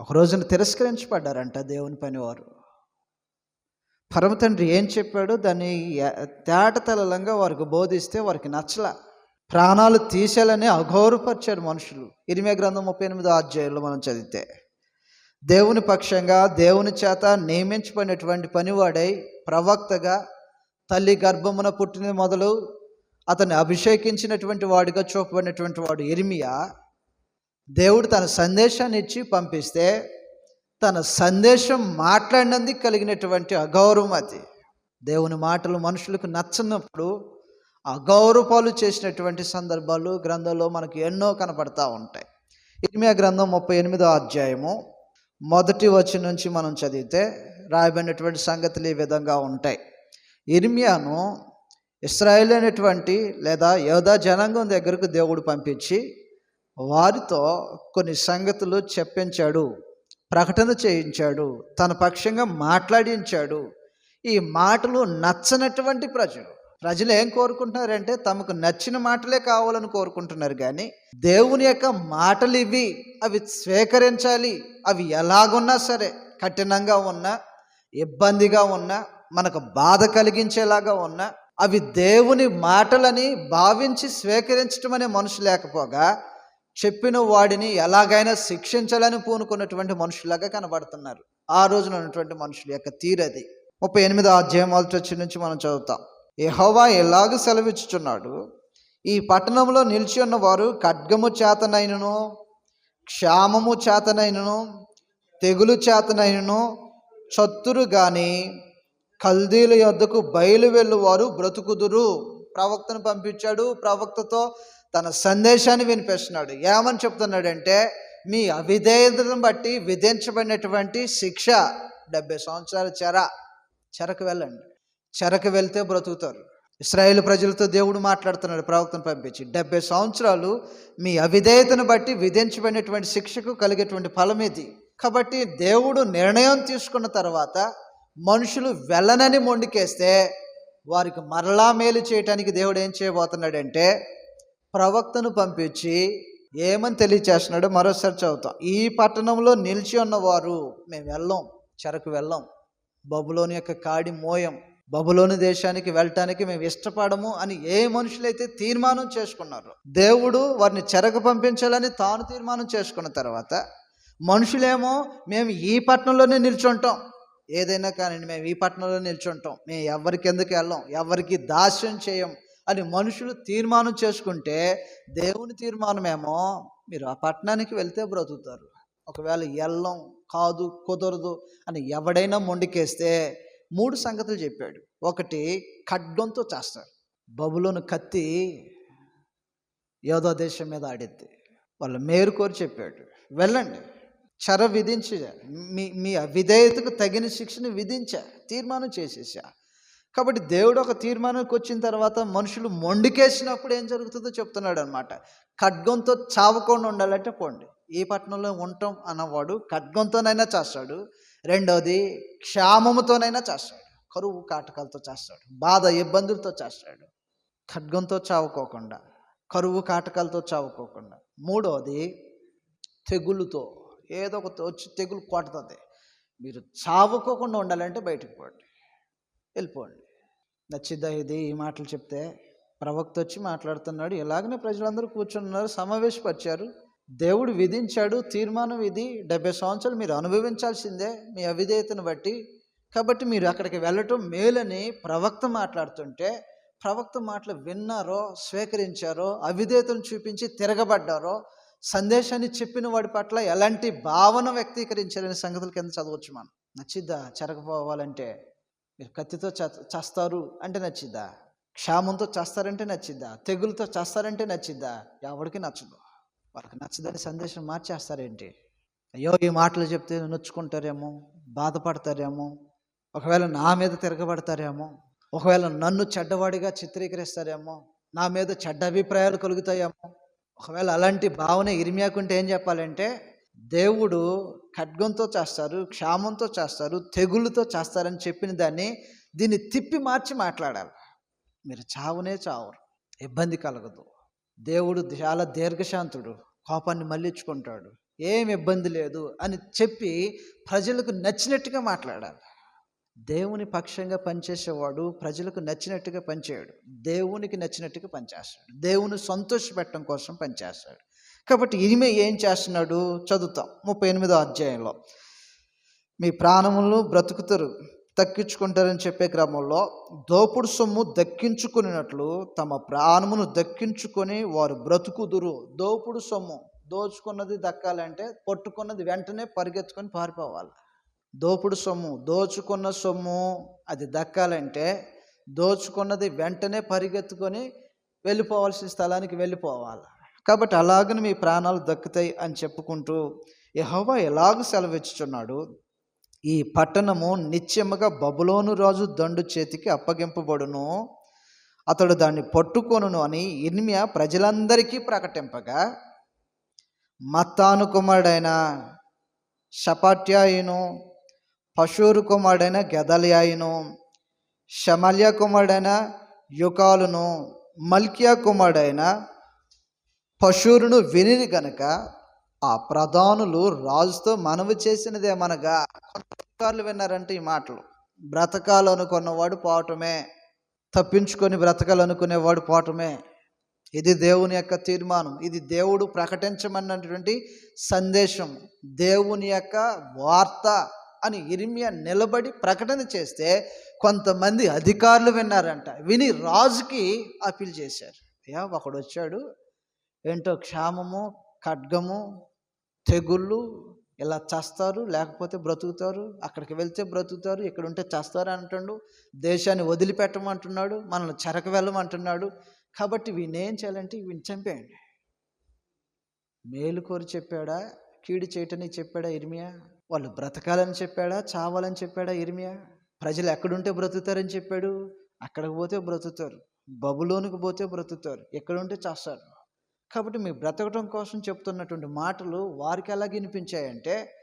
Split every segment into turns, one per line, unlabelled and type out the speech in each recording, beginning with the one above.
ఒక రోజున తిరస్కరించబడ్డారంట దేవుని పనివారు. పరమ తండ్రి ఏం చెప్పాడో? దాన్ని తేటతలంగా వారికి బోధిస్తే వారికి నచ్చల. ప్రాణాలు తీసేయాలని అఘోరపరిచారు మనుషులు. ఇరిమే గ్రంథం ముప్పై ఎనిమిదో అధ్యాయంలో మనం చదివితే దేవుని పక్షంగా దేవుని చేత నియమించబడినటువంటి పనివాడై ప్రవక్తగా తల్లి గర్భమున పుట్టిన మొదలు అతన్ని అభిషేకించినటువంటి వాడిగా చూపబడినటువంటి వాడు ఎరిమియా దేవుడు తన సందేశాన్ని ఇచ్చి పంపిస్తే తన సందేశం మాట్లాడినందుకు కలిగినటువంటి అగౌరవం అది. దేవుని మాటలు మనుషులకు నచ్చినప్పుడు అగౌరవాలు చేసినటువంటి సందర్భాలు గ్రంథంలో మనకు ఎన్నో కనపడతా ఉంటాయి. ఇర్మియా గ్రంథం ముప్పై ఎనిమిదో అధ్యాయము మొదటి వచ్చి నుంచి మనం చదివితే రాయబడినటువంటి సంగతులు ఈ విధంగా ఉంటాయి. ఇర్మియాను ఇస్రాయేల్ అనేటువంటి లేదా యోధా జనాంగం దగ్గరకు దేవుడు పంపించి వారితో కొన్ని సంగతులు చెప్పించాడు ప్రకటన చేయించాడు తన పక్షంగా మాట్లాడించాడు. ఈ మాటలు నచ్చనటువంటి ప్రజలు. ప్రజలు ఏం కోరుకుంటున్నారంటే తమకు నచ్చిన మాటలే కావాలని కోరుకుంటున్నారు కానీ దేవుని యొక్క మాటలు ఇవి అవి స్వీకరించాలి. అవి ఎలాగున్నా సరే కఠినంగా ఉన్నా ఇబ్బందిగా ఉన్నా మనకు బాధ కలిగించేలాగా ఉన్నా అవి దేవుని మాటలని భావించి స్వీకరించడం అనే మనుషు లేకపోగా చెప్పిన వాడిని ఎలాగైనా శిక్షించాలని పూనుకున్నటువంటి మనుషులాగా కనబడుతున్నారు. ఆ రోజున ఉన్నటువంటి మనుషుల యొక్క తీరది ముప్పై ఎనిమిదో అధ్యాయం మొదటి వచ్చి నుంచి మనం చదువుతాం. యెహోవా ఎలాగ సెలవిచ్చుచున్నాడు? ఈ పట్టణంలో నిలిచి ఉన్నవారు ఖడ్గము చేతనైనను క్షామము చేతనైనను తెగులు చేతనైనను చత్తురు కానీ కల్దీల యొద్దకు బయలు వెళ్ళువారు బ్రతుకుదురు. ప్రవక్తను పంపించాడు. ప్రవక్తతో తన సందేశాన్ని వినిపిస్తున్నాడు. ఏమని చెప్తున్నాడంటే మీ అవిధేయతను బట్టి విధించబడినటువంటి శిక్ష డెబ్బై సంవత్సరాల చెర చెరకు వెళ్ళండి. చెరకు వెళ్తే బ్రతుకుతారు. ఇస్రాయేల్ ప్రజలతో దేవుడు మాట్లాడుతున్నాడు ప్రవక్తను పంపించి. డెబ్బై సంవత్సరాలు మీ అవిధేయతను బట్టి విధించబడినటువంటి శిక్షకు కలిగేటువంటి ఫలం ఇది. కాబట్టి దేవుడు నిర్ణయం తీసుకున్న తర్వాత మనుషులు వెళ్ళనని మొండికేస్తే వారికి మరలా మేలు చేయటానికి దేవుడు ఏం చేయబోతున్నాడంటే ప్రవక్తను పంపించి ఏమని తెలియచేస్తున్నాడో మరోసారి చదువుతాం. ఈ పట్టణంలో నిలిచి ఉన్నవారు మేము వెళ్ళం చెరకు వెళ్ళం. బబులోని యొక్క కాడి మోయం బబులోని దేశానికి వెళ్ళటానికి మేము ఇష్టపడము అని ఏ మనుషులైతే తీర్మానం చేసుకున్నారు దేవుడు వారిని చెరకు పంపించాలని తాను తీర్మానం చేసుకున్న తర్వాత మనుషులేమో మేము ఈ పట్టణంలోనే నిల్చుంటాం ఏదైనా కానీ మేము ఈ పట్టణంలో నిల్చుంటాం మేము ఎవరికి ఎందుకు వెళ్ళాం? ఎవరికి దాస్యం చేయం? అని మనుషులు తీర్మానం చేసుకుంటే దేవుని తీర్మానమేమో మీరు ఆ పట్టణానికి వెళ్తే బ్రతుకుతారు. ఒకవేళ ఎల్లం కాదు కుదరదు అని ఎవడైనా మొండికేస్తే మూడు సంగతులు చెప్పాడు. ఒకటి ఖడ్గంతో చేస్తారు. బబులోను కత్తి యోధో దేశం మీద ఆడిద్ది వాళ్ళు మేరుకోరు చెప్పాడు వెళ్ళండి. చర విధించి మీ మీ అవిధేయతకు తగిన శిక్షను విధించా తీర్మానం చేసేసా. కాబట్టి దేవుడు ఒక తీర్మానానికి వచ్చిన తర్వాత మనుషులు మొండికేసినప్పుడు ఏం జరుగుతుందో చెప్తున్నాడు అనమాట ఖడ్గంతో చావకుండా ఉండాలంటే పోండి. ఏ పట్టణంలో ఉంటాం అన్నవాడు ఖడ్గంతోనైనా చేస్తాడు. రెండవది క్షామముతోనైనా చేస్తాడు. కరువు కాటకాలతో చేస్తాడు. బాధ ఇబ్బందులతో చేస్తాడు. ఖడ్గంతో చావుకోకుండా కరువు కాటకాలతో చావుకోకుండా. మూడవది తెగులుతో. ఏదో ఒక వచ్చి తెగులు కొడుతుంది. మీరు చావుకోకుండా ఉండాలంటే బయటకు పోండి. వెళ్ళిపోండి. నచ్చిద్దా ఇది? ఈ మాటలు చెప్తే ప్రవక్త వచ్చి మాట్లాడుతున్నాడు. ఇలాగనే ప్రజలందరూ కూర్చున్నారు సమావేశపరిచారు. దేవుడు విధించాడు తీర్మానం ఇది. డెబ్బై సంవత్సరాలు మీరు అనుభవించాల్సిందే మీ అవిధేయతను బట్టి. కాబట్టి మీరు అక్కడికి వెళ్ళటం మేలని ప్రవక్త మాట్లాడుతుంటే ప్రవక్త మాటలు విన్నారో స్వీకరించారో అవిధేయతను చూపించి తిరగబడ్డారో సందేశాన్ని చెప్పిన వాడి పట్ల ఎలాంటి భావన వ్యక్తీకరించారనే సంగతుల కింద చదవచ్చు మనం. నచ్చిద్దా? చెరగపోవాలంటే మీరు కత్తితో చేస్తారు అంటే నచ్చిద్దా? క్షామంతో చేస్తారంటే నచ్చిద్దా? తెగులతో చేస్తారంటే నచ్చిద్దా? ఎవరికి నచ్చదు. వాళ్ళకి నచ్చదని సందేశం మార్చేస్తారేంటి? అయ్యో ఈ మాటలు చెప్తే నొచ్చుకుంటారేమో బాధపడతారేమో ఒకవేళ నా మీద తిరగబడతారేమో ఒకవేళ నన్ను చెడ్డవాడిగా చిత్రీకరిస్తారేమో నా మీద చెడ్డ అభిప్రాయాలు కలుగుతాయేమో ఒకవేళ అలాంటి భావన ఇరిమియాకుంటే ఏం చెప్పాలంటే దేవుడు ఖడ్గంతో చేస్తారు క్షామంతో చేస్తారు తెగుళ్ళతో చేస్తారని చెప్పిన దాన్ని దీన్ని తిప్పి మార్చి మాట్లాడాలి. మీరు చావునే చావరు ఇబ్బంది కలగదు. దేవుడు చాలా దీర్ఘశాంతుడు కోపాన్ని మళ్ళించుకుంటాడు. ఏం ఇబ్బంది లేదు అని చెప్పి ప్రజలకు నచ్చినట్టుగా మాట్లాడాలి. దేవుని పక్షంగా పనిచేసేవాడు ప్రజలకు నచ్చినట్టుగా పనిచేయడు. దేవునికి నచ్చినట్టుగా పనిచేస్తాడు. దేవుని సంతోషపెట్టడం కోసం పనిచేస్తాడు. కాబట్టి ఈమె ఏం చేస్తున్నాడు? చదువుతాం. ముప్పై ఎనిమిదో అధ్యాయంలో. మీ ప్రాణములను బ్రతుకుతారు దక్కించుకుంటారని చెప్పే క్రమంలో దోపుడు సొమ్ము దక్కించుకున్నట్లు తమ ప్రాణమును దక్కించుకొని వారు బ్రతుకుదురు. దోపుడు సొమ్ము దోచుకున్నది దక్కాలంటే పట్టుకున్నది వెంటనే పరిగెత్తుకొని పారిపోవాలి. దోపుడు సొమ్ము దోచుకున్న సొమ్ము అది దక్కాలంటే దోచుకున్నది వెంటనే పరిగెత్తుకొని వెళ్ళిపోవాల్సిన స్థలానికి వెళ్ళిపోవాలి. కాబట్టి అలాగని మీ ప్రాణాలు దక్కుతాయి అని చెప్పుకుంటూ యహోవా ఎలాగ సెలవిచ్చుచున్నాడు? ఈ పట్టణము నిత్యముగా బబులోను రాజు దండు చేతికి అప్పగింపబడును. అతడు దాన్ని పట్టుకొనును అని ఇర్మియా ప్రజలందరికీ ప్రకటింపగా మత్తాను కుమారుడైన షపాట్యాయును పశూరు కుమారుడైన గెదల్యాయును షమల్య కుమారుడైన యుకాలును మల్కియా కుమారుడైన పశువులను విని గనక ఆ ప్రధానులు రాజుతో మనవి చేసినదేమనగా అధికారులు విన్నారంటే ఈ మాటలు బ్రతకాలనుకున్నవాడు పోవటమే తప్పించుకొని బ్రతకాలనుకునేవాడు పోవటమే ఇది దేవుని యొక్క తీర్మానం ఇది దేవుడు ప్రకటించమన్నటువంటి సందేశం దేవుని యొక్క వార్త అని ఇరిమియ నిలబడి ప్రకటన చేస్తే కొంతమంది అధికారులు విన్నారంట. విని రాజుకి అప్పీల్ చేశారు. అయ్యా ఒకడు వచ్చాడు ఏంటో క్షామము ఖడ్గము తెగుళ్ళు ఇలా చస్తారు లేకపోతే బ్రతుకుతారు అక్కడికి వెళ్తే బ్రతుకుతారు ఇక్కడ ఉంటే చస్తారు అంటుండు దేశాన్ని వదిలిపెట్టమంటున్నాడు మనల్ని చెరక వెళ్ళమంటున్నాడు. కాబట్టి వీడిని ఏం చేయాలంటే వీడిని చంపేయండి. మేలు కోరి చెప్పాడా? కీడు చేయటని చెప్పాడా ఇర్మియా? వాళ్ళు బ్రతకాలని చెప్పాడా? చావాలని చెప్పాడా ఇర్మియా? ప్రజలు ఎక్కడుంటే బ్రతుకుతారని చెప్పాడు? అక్కడికి పోతే బ్రతుకుతారు. బబులోనికి పోతే బ్రతుకుతారు. ఎక్కడుంటే చేస్తారు. కాబట్టి మీ బ్రతకటం కోసం చెప్తున్నటువంటి మాటలు వారికి ఎలా వినిపించాయంటే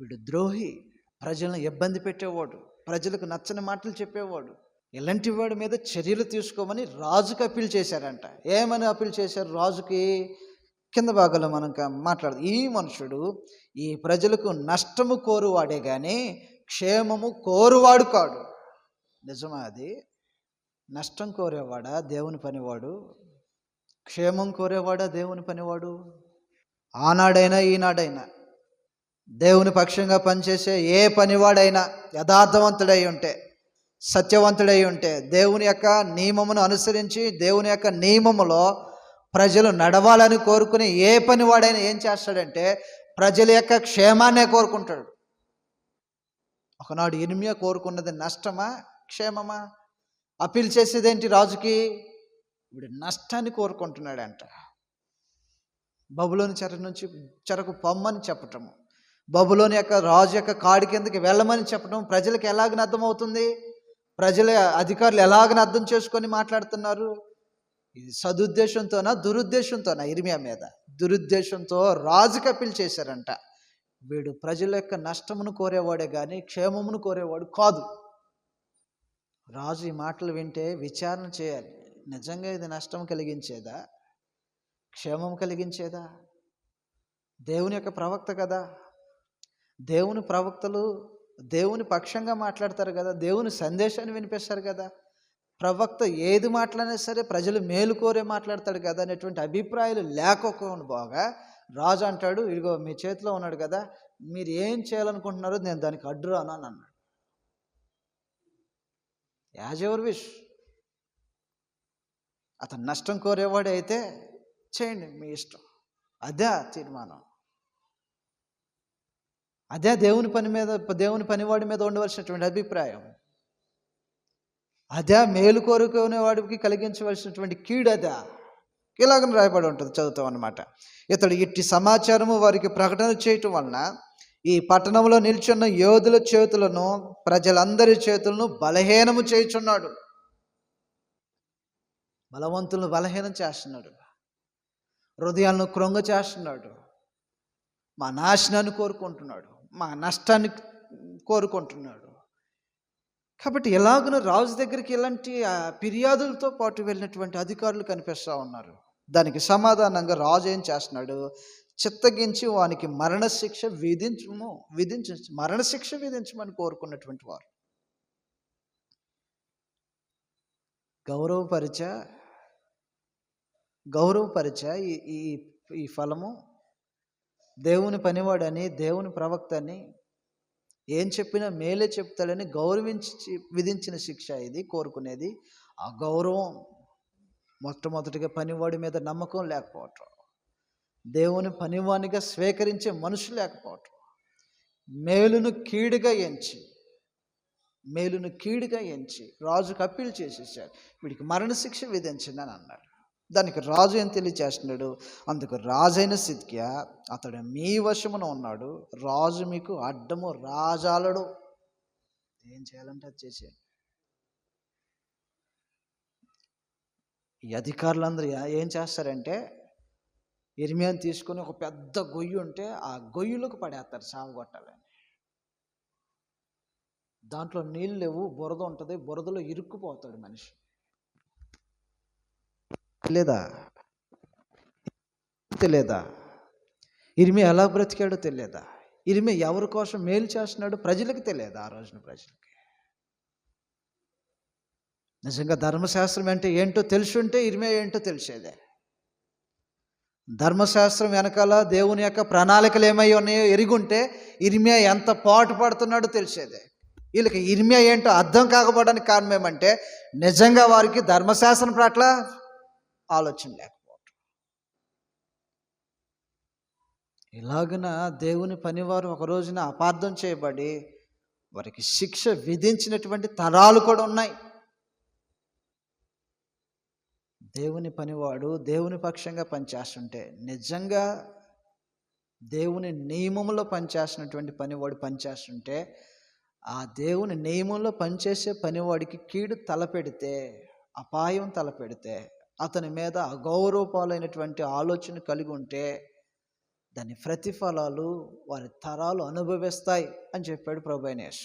వీడు ద్రోహి ప్రజలను ఇబ్బంది పెట్టేవాడు ప్రజలకు నచ్చని మాటలు చెప్పేవాడు. ఇలాంటి వాడి మీద చర్యలు తీసుకోమని రాజుకి అప్పీల్ చేశారంట. ఏమని అప్పీల్ చేశారు రాజుకి? కింద భాగంలో మనం మాట్లాడదు. ఈ మనుషుడు ఈ ప్రజలకు నష్టము కోరువాడే కానీ క్షేమము కోరువాడు కాడు. నిజమా అది? నష్టం కోరేవాడా? దేవుని పనివాడు? క్షేమం కోరేవాడా దేవుని పనివాడు? ఆనాడైనా ఈనాడైనా దేవుని పక్షంగా పనిచేసే ఏ పనివాడైనా యథార్థవంతుడై ఉంటే సత్యవంతుడై ఉంటే దేవుని యొక్క నియమమును అనుసరించి దేవుని యొక్క నియమములో ప్రజలు నడవాలని కోరుకుని ఏ పనివాడైనా ఏం చేస్తాడంటే ప్రజల యొక్క క్షేమాన్నే కోరుకుంటాడు. ఒకనాడు ఇనిమియా కోరుకున్నది నష్టమా క్షేమమా? అప్పీల్ చేసేదేంటి రాజుకి? వీడు నష్టాన్ని కోరుకుంటున్నాడంట. బబులోని చెర నుంచి చెరకు పొమ్మని చెప్పటము. బబులోని యొక్క రాజు యొక్క కాడి కిందకి వెళ్ళమని చెప్పడం ప్రజలకు ఎలాగని అర్థమవుతుంది? ప్రజల అధికారులు ఎలాగని అర్థం చేసుకొని మాట్లాడుతున్నారు? ఇది సదుద్దేశంతోనా దురుద్దేశంతోనా? ఇరిమియా మీద. దురుద్దేశంతో రాజు అప్పీల్ చేశారంట. వీడు ప్రజల యొక్క నష్టమును కోరేవాడే కానీ క్షేమమును కోరేవాడు కాదు. రాజు ఈ మాటలు వింటే విచారణ చేయాలి. నిజంగా ఇది నష్టం కలిగించేదా? క్షేమం కలిగించేదా? దేవుని యొక్క ప్రవక్త కదా. దేవుని ప్రవక్తలు దేవుని పక్షంగా మాట్లాడతారు కదా. దేవుని సందేశాన్ని వినిపిస్తారు కదా. ప్రవక్త ఏది మాట్లాడినా సరే ప్రజలు మేలు కోరే మాట్లాడతాడు కదా అనేటువంటి అభిప్రాయాలు లేకపోకుండా బాగా రాజు అంటాడు ఇదిగో మీ చేతిలో ఉన్నాడు కదా మీరు ఏం చేయాలనుకుంటున్నారో నేను దానికి అడ్డురాను అని అన్నాడు. యాజ్ ఎవర్ విష్ అతను నష్టం కోరేవాడైతే అయితే చేయండి మీ ఇష్టం. అదే తీర్మానం. అదే దేవుని పని మీద దేవుని పనివాడి మీద ఉండవలసినటువంటి అభిప్రాయం. అదే మేలు కోరుకునేవాడికి కలిగించవలసినటువంటి కీడు అదే. ఇలాగని రాయబడి ఉంటుంది చదువుతాం అన్నమాట. ఇతడు ఇట్టి సమాచారము వారికి ప్రకటన చేయటం వలన ఈ పట్టణంలో నిల్చున్న యోధుల చేతులను ప్రజలందరి చేతులను బలహీనము చేయుచున్నాడు. బలవంతులను బలహీనం చేస్తున్నాడు. హృదయాలను క్రొంగ చేస్తున్నాడు. మా నాశనాన్ని కోరుకుంటున్నాడు. మా నష్టాన్ని కోరుకుంటున్నాడు. కాబట్టి ఎలాగనో రాజు దగ్గరికి ఇలాంటి ఫిర్యాదులతో పాటు వెళ్ళినటువంటి అధికారులు కనిపిస్తూ ఉన్నారు. దానికి సమాధానంగా రాజు ఏం చేస్తున్నాడు? చిత్తగించి వానికి మరణశిక్ష విధించము విధించ మరణశిక్ష విధించమని కోరుకున్నటువంటి వారు. గౌరవపరిచ గౌరవపరిచే ఈ ఈ ఈ ఫలము. దేవుని పనివాడని దేవుని ప్రవక్త అని ఏం చెప్పినా మేలే చెప్తాడని గౌరవించి విధించిన శిక్ష ఇది కోరుకునేది. ఆ గౌరవం మొట్టమొదటిగా పనివాడి మీద నమ్మకం లేకపోవటం. దేవుని పనివానిగా స్వీకరించే మనుషు లేకపోవటం. మేలును కీడుగా ఎంచి మేలును కీడుగా ఎంచి రాజుకు అప్పీల్ చేసేసాడు వీడికి మరణశిక్ష విధించిందని అని అన్నాడు. దానికి రాజు ఏం తెలియచేస్తున్నాడు? అందుకు రాజైన సిద్కియా అతడు మీ వశమున ఉన్నాడు. రాజు మీకు అడ్డము రాజాలడు. ఏం చేయాలంటే అది చేసేయండి. ఈ అధికారులందరూ ఏం చేస్తారంటే ఇరిమియాని తీసుకొని ఒక పెద్ద గొయ్యి ఉంటే ఆ గొయ్యులకు పడేస్తారు సాగుగొట్టాలని దాంట్లో నీళ్ళు లేవు బురద ఉంటుంది బురదలో ఇరుక్కుపోతాడు మనిషి. లేదా తెలియదా ఇరిమి ఎలా బ్రతికాడో తెలియదా ఇరిమి ఎవరి కోసం మేలు చేస్తున్నాడు ప్రజలకు తెలియదు ఆ రోజున ప్రజలకి? నిజంగా ధర్మశాస్త్రం అంటే ఏంటో తెలుసుంటే ఇరిమే ఏంటో తెలిసేదే. ధర్మశాస్త్రం వెనకాల దేవుని యొక్క ప్రణాళికలు ఏమై ఉన్నాయో ఎరుగుంటే ఇరిమే ఎంత పాటు పడుతున్నాడో తెలిసేదే. వీళ్ళకి ఇరిమే ఏంటో అర్థం కాకపోవడానికి కారణం ఏమంటే నిజంగా వారికి ధర్మశాస్త్రం పట్ల ఆలోచన లేకపోవటం. ఇలాగన దేవుని పనివారు ఒక రోజున అపార్థం చేయబడి వారికి శిక్ష విధించినటువంటి తరాలు కూడా ఉన్నాయి. దేవుని పనివాడు దేవుని పక్షంగా పనిచేస్తుంటే నిజంగా దేవుని నియమంలో పనిచేస్తున్నటువంటి పనివాడు పనిచేస్తుంటే ఆ దేవుని నియమంలో పనిచేసే పనివాడికి కీడు తలపెడితే అపాయం తలపెడితే అతని మీద అగౌరవపాలైనటువంటి ఆలోచన కలిగి ఉంటే దాని ప్రతిఫలాలు వారి తరాలు అనుభవిస్తాయి అని చెప్పాడు ప్రభైనేష్